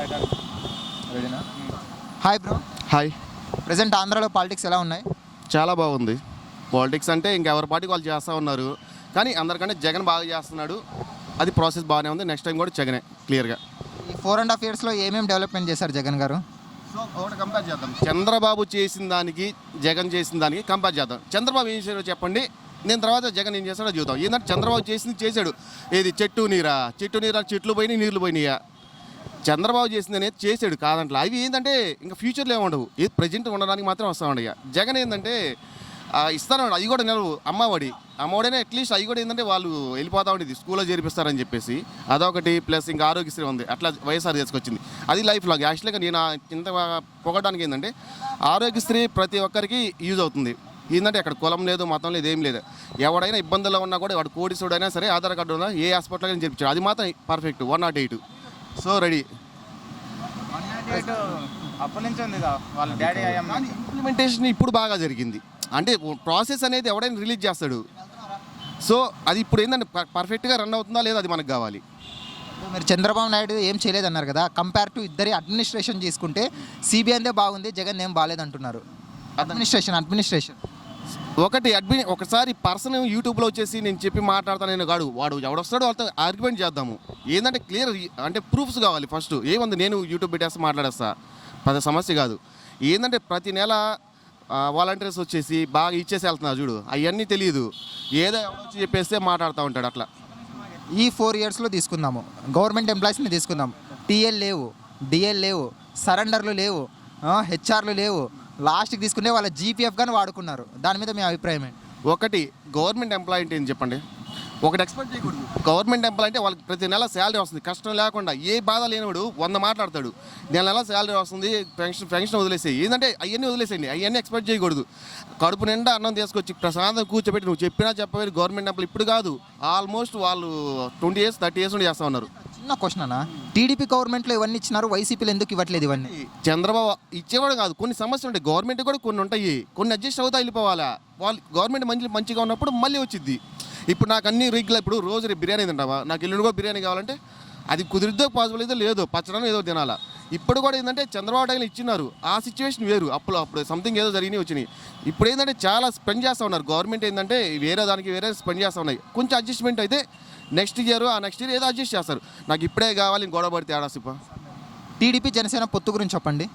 రెడీనా hi bro hi present ఆంధ్రాలో politics ఎలా ఉన్నాయి? చాలా బాగుంది. పాలిటిక్స్ అంటే ఇంకెవరి పార్టీకి వాళ్ళు చేస్తూ ఉన్నారు. కానీ అందరికంటే జగన్ బాగా చేస్తున్నాడు. అది ప్రాసెస్ బాగానే ఉంది. నెక్స్ట్ టైం కూడా జగనే క్లియర్గా ఈ ఫోర్ అండ్ హాఫ్ ఇయర్స్లో ఏమేమి డెవలప్మెంట్ చేశారు జగన్ గారు? సో ఒకటి కంపేర్ చేద్దాం. చంద్రబాబు చేసిన దానికి జగన్ చేసిన దానికి కంపేర్ చేద్దాం. చంద్రబాబు ఏం చేశాడో చెప్పండి. నేను తర్వాత జగన్ ఏం చేస్తాడో చూద్దాం. ఏంటంటే చంద్రబాబు చేసింది చేశాడు. ఏది? చెట్టు నీరా? చెట్టు నీరా? చెట్లు పోయినాయి నీళ్ళు పోయినాయా? చంద్రబాబు చేసింది అనేది చేశాడు కాదంట్లో. అవి ఏంటంటే ఇంకా ఫ్యూచర్లో ఏముండవు ఏది ప్రజెంట్ ఉండడానికి మాత్రం వస్తామండి ఇక. జగన్ ఏంటంటే ఆ, ఇస్తాను అవి కూడా నిలవు. అమ్మఒడి అమ్మఒడైనా అట్లీస్ట్ అవి కూడా ఏంటంటే వాళ్ళు వెళ్ళిపోతా ఉండేది స్కూల్లో చేర్పిస్తారని చెప్పేసి. అదొకటి ప్లస్ ఇంకా ఆరోగ్యశ్రీ ఉంది. అట్లా వైఎస్ఆర్ తీసుకొచ్చింది అది లైఫ్ లాగ్. యాక్చువల్గా నేను ఇంత పొగడానికి ఏంటంటే ఆరోగ్యశ్రీ ప్రతి ఒక్కరికి యూజ్ అవుతుంది. ఏంటంటే అక్కడ కులం లేదు మతం లేదు ఏం లేదు. ఎవడైనా ఇబ్బందుల్లో ఉన్నా కూడా వాడు కోడిసుడైనా సరే ఆధార్ కార్డు ఉన్నా ఏ హాస్పిటల్ అయినా చేర్పించాడు. అది మాత్రం perfect one not eight so ready. అప్పటి నుంచి ఉంది. వాళ్ళ డాడీ ఇంప్లిమెంటేషన్ ఇప్పుడు బాగా జరిగింది. అంటే ప్రాసెస్ అనేది ఎవడైనా రిలీజ్ చేస్తాడు. సో అది ఇప్పుడు ఏంటంటే పర్ఫెక్ట్గా రన్ అవుతుందా లేదా అది మనకు కావాలి. మీరు చంద్రబాబు నాయుడు ఏం చేయలేదన్నారు కదా కంపేర్ టు ఇద్దరి అడ్మినిస్ట్రేషన్ తీసుకుంటే సిబిఐదే బాగుంది జగన్ ఏం బాగాలేదంటున్నారు. అడ్మినిస్ట్రేషన్ అడ్మినిస్ట్రేషన్ ఒకటి అడ్మిన్ ఒకసారి పర్సన్ యూట్యూబ్లో వచ్చేసి నేను చెప్పి మాట్లాడతాను నేను కాడు వాడు ఎవడొస్తాడో వాళ్ళతో ఆర్గ్యుమెంట్ చేద్దాము. ఏంటంటే క్లియర్ అంటే ప్రూఫ్స్ కావాలి ఫస్ట్ ఏముంది? నేను యూట్యూబ్ పెట్టేస్తా మాట్లాడేస్తా. పెద్ద సమస్య కాదు. ఏంటంటే ప్రతి నెల వాలంటీర్స్ వచ్చేసి బాగా ఇచ్చేసి వెళ్తున్నారు చూడు. అవన్నీ తెలియదు. ఏదో ఎవడొచ్చి చెప్పేస్తే మాట్లాడుతూ ఉంటాడు అట్లా. ఈ ఫోర్ ఇయర్స్లో తీసుకుందాము. గవర్నమెంట్ ఎంప్లాయీస్ని తీసుకుందాం. టీఎల్ లేవు డిఎల్ లేవు సరెండర్లు లేవు హెచ్ఆర్లు లేవు. లాస్ట్కి తీసుకునే వాళ్ళ జీపీఎఫ్ కానీ వాడుకున్నారు. దాని మీద మీ అభిప్రాయం ఏంటి? ఒకటి గవర్నమెంట్ ఎంప్లాయీ అంటే ఏం చెప్పండి? ఒకటి ఎక్స్పెక్ట్ చేయకూడదు. గవర్నమెంట్ ఎంప్లాయ్ అంటే వాళ్ళకి ప్రతి నెల శాలరీ వస్తుంది. కష్టం లేకుండా ఏ బాధ లేనివాడు వంద మాట్లాడతాడు. నెల నెల శాలరీ వస్తుంది పెన్షన్ పెన్షన్ వదిలేసేయి. ఏంటంటే అవన్నీ వదిలేసేయండి. అవన్నీ ఎక్స్పెక్ట్ చేయకూడదు. కడుపు నిండా అన్నం తీసుకొచ్చి ప్రశాంతం కూర్చోబెట్టి నువ్వు చెప్పినా చెప్పవేది గవర్నమెంట్ ఎంప్లాయ్ ఇప్పుడు కాదు. ఆల్మోస్ట్ వాళ్ళు ట్వంటీ ఇయర్స్ థర్టీ ఇయర్స్ నుండి చేస్తూ ఉన్నారు. చిన్న క్వశ్చన్ అన్న? టీడీపీ గవర్నమెంట్లో ఇవన్నీ ఇచ్చినారు వైసీపీలో ఎందుకు ఇవ్వట్లేదు ఇవన్నీ? చంద్రబాబు ఇచ్చేవాడు కాదు కొన్ని సమస్యలు ఉంటాయి. గవర్నమెంట్ కూడా కొన్ని ఉంటాయి. కొన్ని అడ్జస్ట్ అవుతా వెళ్ళిపోవాలా? వాళ్ళు గవర్నమెంట్ మంచి మంచిగా ఉన్నప్పుడు మళ్ళీ వచ్చింది ఇప్పుడు నాకు అన్ని రెగ్యులర్ ఇప్పుడు రోజు రేపు బిర్యానీ తింటావా? నాకు ఎల్లుండి కూడా బిర్యానీ కావాలంటే అది కుదిరిద్దో పాసిబుల్ అయితే లేదు పచ్చడం ఏదో తినాలా? ఇప్పుడు కూడా ఏంటంటే చంద్రబాబు టైంలో ఇచ్చినారు ఆ సిచ్యువేషన్ వేరు. అప్పుడు అప్పుడు సంథింగ్ ఏదో జరిగినాయి వచ్చినాయి. ఇప్పుడు ఏంటంటే చాలా స్పెండ్ చేస్తూ ఉన్నారు. గవర్నమెంట్ ఏంటంటే వేరే దానికి వేరే స్పెండ్ చేస్తూ ఉన్నాయి. కొంచెం అడ్జస్ట్మెంట్ అయితే నెక్స్ట్ ఇయర్ ఆ నెక్స్ట్ ఇయర్ ఏదో అడ్జస్ట్ చేస్తారు. నాకు ఇప్పుడే కావాలి గొడవ పడితే ఆడాసిపా టీడీపీ జనసేన పొత్తు గురించి చెప్పండి.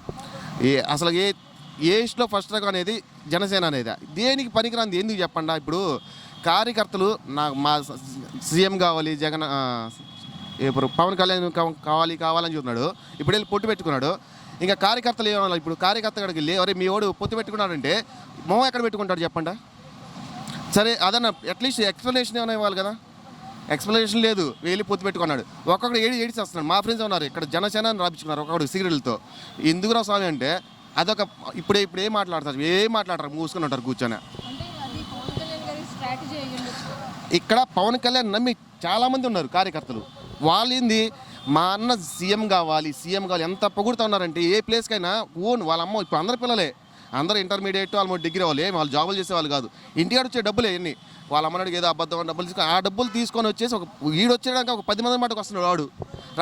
ఏ అసలు ఏ ఏ ఇష్లో ఫస్ట్ రకం అనేది జనసేన అనేది. దేనికి పనికిరాంది ఎందుకు చెప్పండి? ఇప్పుడు కార్యకర్తలు నా మా సీఎం కావాలి జగన్ ఇప్పుడు పవన్ కళ్యాణ్ కావ- కావాలి కావాలని చూస్తున్నాడు. ఇప్పుడు వెళ్ళి పొట్టు పెట్టుకున్నాడు. ఇంకా కార్యకర్తలు ఏమన్నా ఇప్పుడు కార్యకర్త కాడికి వెళ్ళి ఎవరే మీ వాడు పొత్తు పెట్టుకున్నాడంటే మొహం ఎక్కడ పెట్టుకుంటాడు చెప్పండి? సరే అదన్న అట్లీస్ట్ ఎక్స్ప్లెనేషన్ ఏమైనా ఇవ్వాలి కదా. ఎక్స్ప్లెనేషన్ లేదు. వెళ్ళి పొత్తు పెట్టుకున్నాడు. ఒక్కొక్కడు ఏడి ఏడిచి వస్తున్నాడు. మా ఫ్రెండ్స్ ఉన్నారు ఇక్కడ జనసేన రాపించుకున్నారు ఒక్కొక్కడు సిగరెట్లతో. ఎందుకురా స్వామి అంటే అదొక ఇప్పుడే ఇప్పుడు ఏం మాట్లాడతారు. ఏం మాట్లాడతారు మూసుకొని ఉంటారు కూర్చొని. ఇక్కడ పవన్ కళ్యాణ్ నమ్మి చాలామంది ఉన్నారు కార్యకర్తలు. వాళ్ళు ఏంది మా అన్న సీఎం కావాలి సీఎం కావాలి ఎంత పొగుడుతా ఉన్నారంటే ఏ ప్లేస్కైనా ఓన్ వాళ్ళ అమ్మ ఇప్పుడు అందరి పిల్లలే. అందరూ ఇంటర్మీడియట్ వాళ్ళు డిగ్రీ వాళ్ళు ఏం వాళ్ళు జాబులు చేసేవాళ్ళు కాదు. ఇంటికాడ వచ్చే డబ్బులే ఎన్ని వాళ్ళ అమ్మనాడికి ఏదో అబద్ధం డబ్బులు తీసుకొని ఆ డబ్బులు తీసుకొని వచ్చేసి ఒక ఈడు వచ్చేయడానికి ఒక పది మంది మటుకు వస్తున్నాడు వాడు.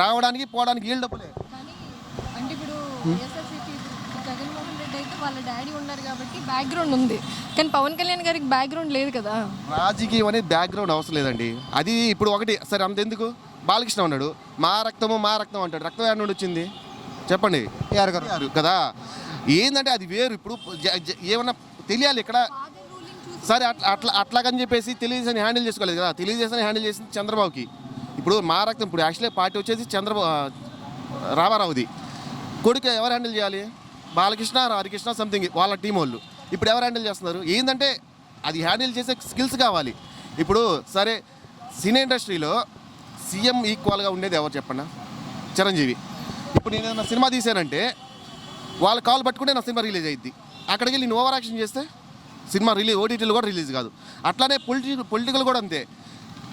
రావడానికి పోవడానికి వీళ్ళు డబ్బులే. కానీ అంటే ఇప్పుడు వైఎస్ఆర్సీపీ జగన్మోహన్ రెడ్డి అయితే వాళ్ళ డాడీ ఉన్నారు కాబట్టి బ్యాక్గ్రౌండ్ ఉంది. కానీ పవన్ కళ్యాణ్ గారికి బ్యాక్గ్రౌండ్ లేదు కదా. రాజకీయం అనేది బ్యాక్గ్రౌండ్ అవసరం లేదండి. అది ఇప్పుడు ఒకటి సరే అంతెందుకు బాలకృష్ణ ఉన్నాడు. మా రక్తము మా రక్తం అంటాడు. రక్తం ఎక్కడ నుండి వచ్చింది? చెప్పండి. కదా. ఏంటంటే అది వేరు. ఇప్పుడు జ- జ- ఏమన్నా తెలియాలి ఇక్కడ సరే అట్లా అట్లా అట్లాగని చెప్పేసి తెలుగుదేశాన్ని హ్యాండిల్ చేసుకోలేదు కదా. తెలుగుదేశాన్ని హ్యాండిల్ చేసింది చంద్రబాబుకి. ఇప్పుడు మా రక్తం ఇప్పుడు యాక్చువల్లీ పార్టీ వచ్చేసి చంద్రబాబు రామారావుది. కొడుకు ఎవరు హ్యాండిల్ చేయాలి? బాలకృష్ణ హరికృష్ణ సంథింగ్ వాళ్ళ టీం వాళ్ళు. ఇప్పుడు ఎవరు హ్యాండిల్ చేస్తున్నారు? ఏంటంటే అది హ్యాండిల్ చేసే స్కిల్స్ కావాలి. ఇప్పుడు సరే సినీ ఇండస్ట్రీలో సీఎం ఈక్వల్గా ఉండేది ఎవరు చెప్పండి? చిరంజీవి. ఇప్పుడు నేను ఏదైనా సినిమా తీశానంటే వాళ్ళ కాల్ పట్టుకుంటే నా సినిమా రిలీజ్ అయ్యింది అక్కడికి వెళ్ళి నేను ఓవర్ యాక్షన్ చేస్తే సినిమా రిలీజ్ ఓటీటీలో కూడా రిలీజ్ కాదు. అట్లానే పొలిటికల్ పొలిటికల్ కూడా అంతే.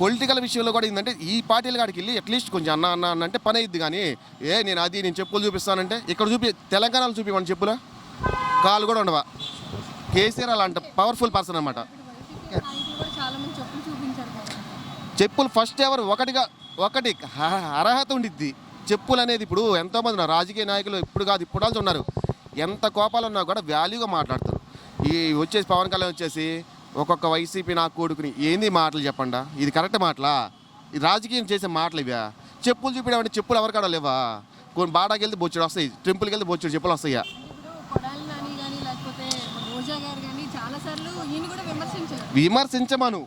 పొలిటికల్ విషయంలో కూడా ఏంటంటే ఈ పార్టీల కాడికి వెళ్ళి అట్లీస్ట్ కొంచెం అన్న అన్న అన్న అంటే పని అయ్యిద్ది కానీ ఏ నేను అది నేను చెప్పులు చూపిస్తానంటే ఇక్కడ చూపి తెలంగాణలో చూపిమని చెప్పులా? కాలు కూడా ఉండవా? కేసీఆర్ అలాంటి పవర్ఫుల్ పర్సన్ అనమాట చెప్పులు ఫస్ట్ ఎవరు? ఒకటిగా ఒకటి అర్హత ఉండిద్ది. చెప్పులు అనేది ఇప్పుడు ఎంతోమంది ఉన్నారు. రాజకీయ నాయకులు ఇప్పుడు కాదు ఇప్పుడు వాళ్ళు ఉన్నారు. ఎంత కోపాలు ఉన్నా కూడా వాల్యూగా మాట్లాడతారు. ఈ వచ్చేసి పవన్ కళ్యాణ్ వచ్చేసి ఒక్కొక్క వైసీపీ నా కొడుకుని ఏంది మాటలు చెప్పండా? ఇది కరెక్ట్ మాటలా? ఇది రాజకీయం చేసే మాటలు ఇవా చెప్పులు చూపించడం చెప్పులు ఎవరికాడ లేవా? కొన్ని బాడాకి వెళ్తే బొచ్చుడు వస్తాయి టెంపుల్కి వెళ్తే బొచ్చుడు చెప్పులు వస్తాయా. విమర్శించమను.